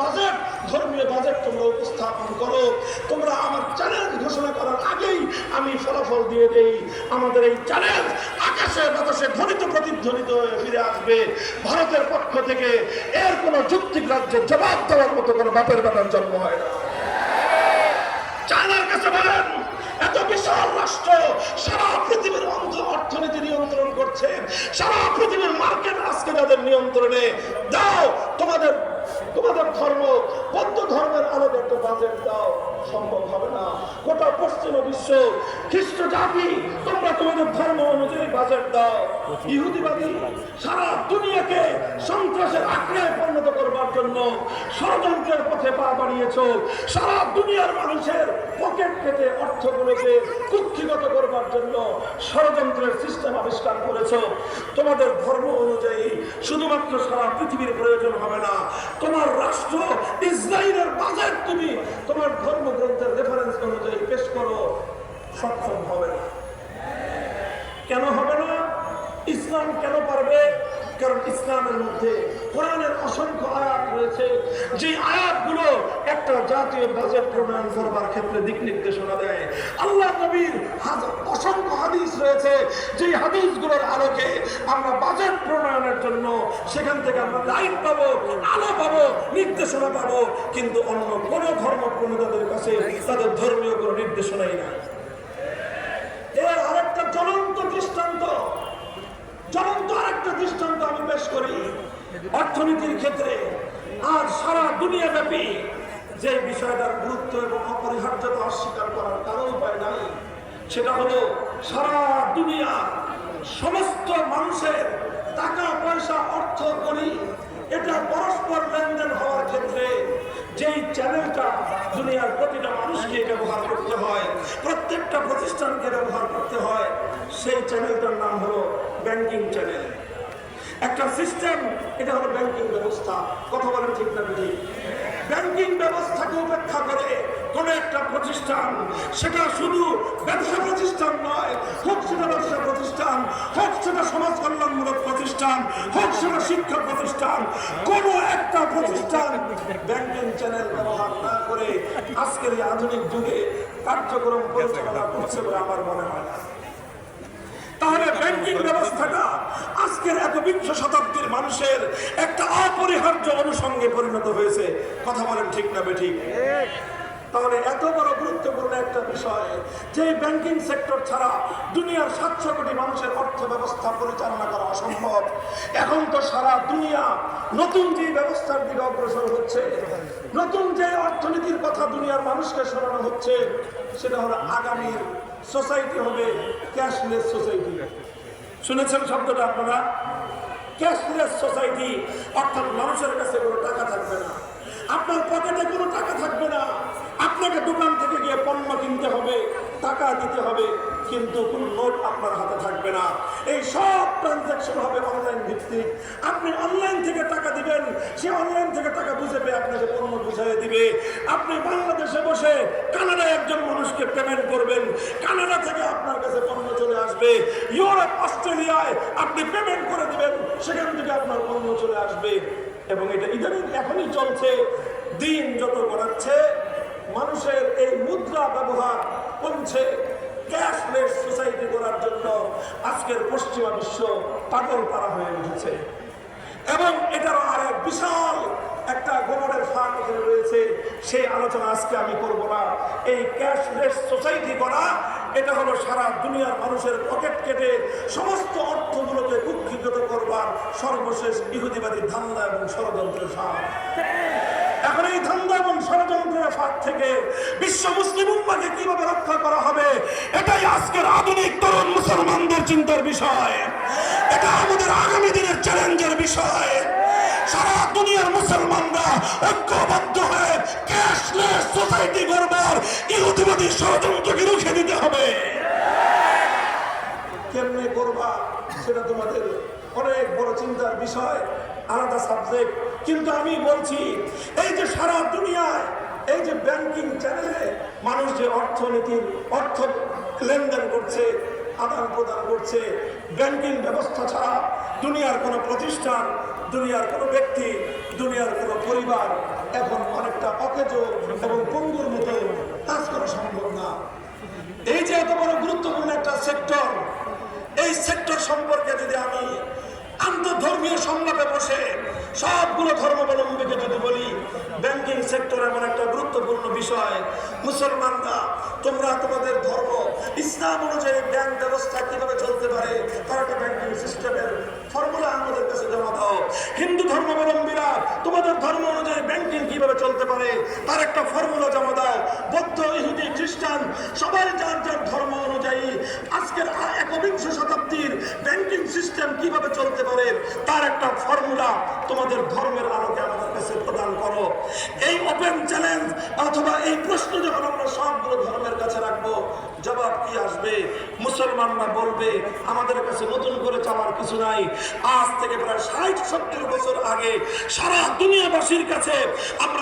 Budget ধর্মীয় budget তোমরা উপস্থাপন করো। তোমরা আমার চ্যালেঞ্জ ঘোষণা করার আগেই আমি ফলাফল দিয়ে দেই। আমাদের এই চ্যালেঞ্জ আকাশে বাতাসে ধ্বনিত, প্রতিধ্বনিত হয়ে ফিরে আসবে। ভারতের পক্ষ থেকে এর কোনো যুক্তিক রাজ্যের জবাব দেওয়ার মতো কোনো বাপের বেটার জন্ম হয় না। চায়নার কাছে বলেন, এত বিশাল রাষ্ট্র সারা পৃথিবীর অন্ধ অর্থনীতি নিয়ন্ত্রণ করছে। সারা পৃথিবীর মার্কেট আজকে তাদের নিয়ন্ত্রণে। দাও, তোমাদের তোমাদের ধর্ম বৌদ্ধ ধর্মের আলোকে একটা বাজেট দাও সম্ভব হবে না। গোটা পশ্চিম বিশ্ব খ্রিস্ট জাতি তোমরা তোমাদের ধর্ম অনুযায়ী বাজেট দাও। ইহুদিবাদী সারা দুনিয়াকে সন্ত্রাসের আগ্রহে পরিণত করবার জন্য ষড়যন্ত্রের পথে পা বাড়িয়েছ। সারা দুনিয়ার মানুষের পকেট কেটে অর্থগুলোকে কুক্ষিগত করবার জন্য ষড়যন্ত্রের সিস্টেম আবিষ্কার করেছ। তোমাদের ধর্ম অনুযায়ী শুধুমাত্র সারা পৃথিবীর প্রয়োজন হবে না। তোমার রাষ্ট্র ইসরায়েলের বাজেট তুমি তোমার ধর্মগ্রন্থের রেফারেন্স অনুযায়ী পেশ করো। সক্ষম হবে না। কেন হবে না? ইসলাম কেন কারণ ইসলামের মধ্যে কোরআনের অসংখ্য আয়াত রয়েছে। যে আয়াতগুলো একটা জাতীয় বাজেট প্রণয়ন করবার ক্ষেত্রে দিক নির্দেশনা দেয়। আল্লাহ নবীর অসংখ্য হাদিস রয়েছে। যে হাদিসগুলোর আলোকে আমরা বাজেট প্রণয়নের জন্য সেখান থেকে আমরা লাইট পাবো, আলো পাবো, নির্দেশনা পাবো। কিন্তু অন্য কোনো ধর্ম প্রণেতাদের কাছে তাদের ধর্মীয় কোনো নির্দেশনাই নাই। এর আরেকটা জ্বলন্ত দৃষ্টান্ত। জ্বলন্ত আরেকটা দৃষ্টান্ত পেশ করি, অর্থনীতির ক্ষেত্রে আর সারা দুনিয়া ব্যাপী যে বিষয়টার গুরুত্ব এবং অপরিহার্যতা অস্বীকার করার কারও উপায় নাই, সেটা হলো সারা দুনিয়া সমস্ত মানুষের টাকা, পয়সা, অর্থ করি এটা পরস্পর লেনদেন হওয়ার ক্ষেত্রে যেই চ্যানেলটা দুনিয়ার প্রতিটা মানুষকে ব্যবহার করতে হয় প্রত্যেকটা প্রতিষ্ঠানকে ব্যবহার করতে হয় সেই চ্যানেলটার নাম হলো ব্যাংকিং চ্যানেল একটা সিস্টেম এটা হলো ব্যাংকিং ব্যবস্থা। কথা বলেন ঠিক না ঠিক ব্যাংকিং ব্যবস্থাকে উপেক্ষা করে কোন একটা প্রতিষ্ঠান, সেটা শুধু ব্যবসা প্রতিষ্ঠান নয়, হোক সেটা ব্যবসা প্রতিষ্ঠান, হোক সেটা সমাজ কল্যাণমূলক প্রতিষ্ঠান, হোক সেটা শিক্ষা প্রতিষ্ঠান, কোন একটা প্রতিষ্ঠান ব্যাংকিং চ্যানেল ব্যবহার না করে আজকের এই আধুনিক যুগে কার্যক্রম পরিচালনা করছে বলে আমার মনে হয় না তাহলে ব্যাংকিং ব্যবস্থাটা আজকের একবিংশ শতাব্দীর মানুষের একটা অপরিহার্য অনুষঙ্গে পরিণত হয়েছে। কথা বলেন ঠিক না বেঠিক? তাহলে এত বড় গুরুত্বপূর্ণ একটা বিষয়, যে ব্যাংকিং সেক্টর ছাড়া দুনিয়ার সাতশো কোটি মানুষের অর্থ ব্যবস্থা পরিচালনা করা অসম্ভব। এখন তো সারা দুনিয়া নতুন যে ব্যবস্থার দিকে অগ্রসর হচ্ছে, নতুন যে অর্থনীতির কথা দুনিয়ার মানুষকে শোনানো হচ্ছে, সেটা হলো আগামীর সোসাইটি হবে ক্যাশলেস সোসাইটি শুনেছেন শব্দটা আপনারা? ক্যাশলেস সোসাইটি অর্থাৎ মানুষের কাছে কোনো টাকা থাকবে না। আপনার পকেটে কোনো টাকা থাকবে না। আপনাকে দোকান থেকে গিয়ে পণ্য কিনতে হবে, টাকা দিতে হবে, কিন্তু কোনো নোট আপনার হাতে থাকবে না। এই সব ট্রানজ্যাকশন হবে অনলাইন ভিত্তিক। আপনি অনলাইন থেকে টাকা দিবেন, সে অনলাইন থেকে টাকা বুঝে পেয়ে আপনাকে পণ্য বুঝাই দিবে। আপনি বাংলাদেশে বসে কানাডায় একজন মানুষকে পেমেন্ট করবেন। কানাডা থেকে আপনার কাছে পণ্য আসবে। ইউরোপ, অস্ট্রেলিয়ায় আপনি পেমেন্ট করে দিবেন। সেখান থেকে আপনার পণ্য চলে আসবে। এবং এটা ইদানিং এখনই চলছে। দিন যত গড়াচ্ছে মানুষের এই মুদ্রা ব্যবহার কমছে। ক্যাশলেস সোসাইটি করার জন্য আজকের পশ্চিমা বিশ্ব পাগল পারা হয়ে উঠেছে। এবং এটার আরেক বিশাল একটা গোবরের ফাঁক এখানে রয়েছে। সেই আলোচনা আজকে আমি করব না। এই ক্যাশলেস সোসাইটি করা এটা হলো সারা দুনিয়ার মানুষের পকেট কেটে সমস্ত অর্থগুলোকে কুক্ষিগত করবার সর্বশেষ ইহুদিবাদী ধান্দা এবং ষড়যন্ত্রের ফাঁক এখন এই ধান্দা এবং ষড়যন্ত্রের ফাঁক থেকে বিশ্ব মুসলিম উম্মাকে কীভাবে রক্ষা করা হবে, এটাই আজকের আধুনিক তরুণ মুসলমানদের চিন্তার বিষয়। এটা আমাদের আগামী দিনের চ্যালেঞ্জের বিষয়। সারা দুনিয়ার মুসলমানরা ঐক্যবদ্ধ ইহুদিবাদী ষড়যন্ত্রকে রুখে দিতে হবে। কেমনে করবা সেটা তোমাদের অনেক বড় চিন্তার বিষয়, আলাদা সাবজেক্ট কিন্তু আমি বলছি, এই যে সারা দুনিয়ায়, এই যে ব্যাংকিং চ্যানেলে মানুষ যে অর্থনীতির অর্থ লেনদেন করছে, আদান প্রদান করছে ব্যাংকিং ব্যবস্থা ছাড়া দুনিয়ার কোনো প্রতিষ্ঠান, দুনিয়ার কোনো ব্যক্তি, দুনিয়ার কোনো পরিবার এখন অনেকটা অকেজ এবং পঙ্গুর মতো কাজ করা সম্ভব না। এই যে এত বড় গুরুত্বপূর্ণ একটা সেক্টর, এই সেক্টর সম্পর্কে যদি আমি আন্তধর্মীয় সংলাপে বসে সবগুলো ধর্মাবলম্বীকে যদি বলি ব্যাংকিং সেক্টর এমন একটা গুরুত্বপূর্ণ বিষয়। মুসলমানরা, তোমরা তোমাদের ধর্ম, ইসলাম অনুযায়ী ব্যাংক ব্যবস্থা কীভাবে চলতে পারে, তার একটা ব্যাংকিং সিস্টেমের ফর্মুলা আমাদের কাছে জমা দাও। হিন্দু ধর্মাবলম্বীরা তোমাদের ধর্ম অনুযায়ী ব্যাংকিং কীভাবে চলতে পারে, তার একটা ফর্মুলা জমা দাও। বৌদ্ধ, ইহুদি, খ্রিস্টান, সবাই যার যার ধর্ম অনুযায়ী আজকের একবিংশ শতাব্দীর ব্যাংকিং সিস্টেম কীভাবে চলতে পারে, তার একটা ফর্মুলা তোমাদের ধর্মের আলোকে আমাদের কাছে প্রদান করো। এই ওপেন চ্যালেঞ্জ অথবা এই প্রশ্ন যখন আমরা সবগুলো ধর্মের কাছে রাখব, জবাব কি আসবে? মুসলমানরা বলবে, আমাদের কাছে নতুন করে চাওয়ার কিছু নাই। আজ থেকে প্রায় ষাট, সত্তর বছর আগে সারা দুনিয়াবাসীর কাছে আমরা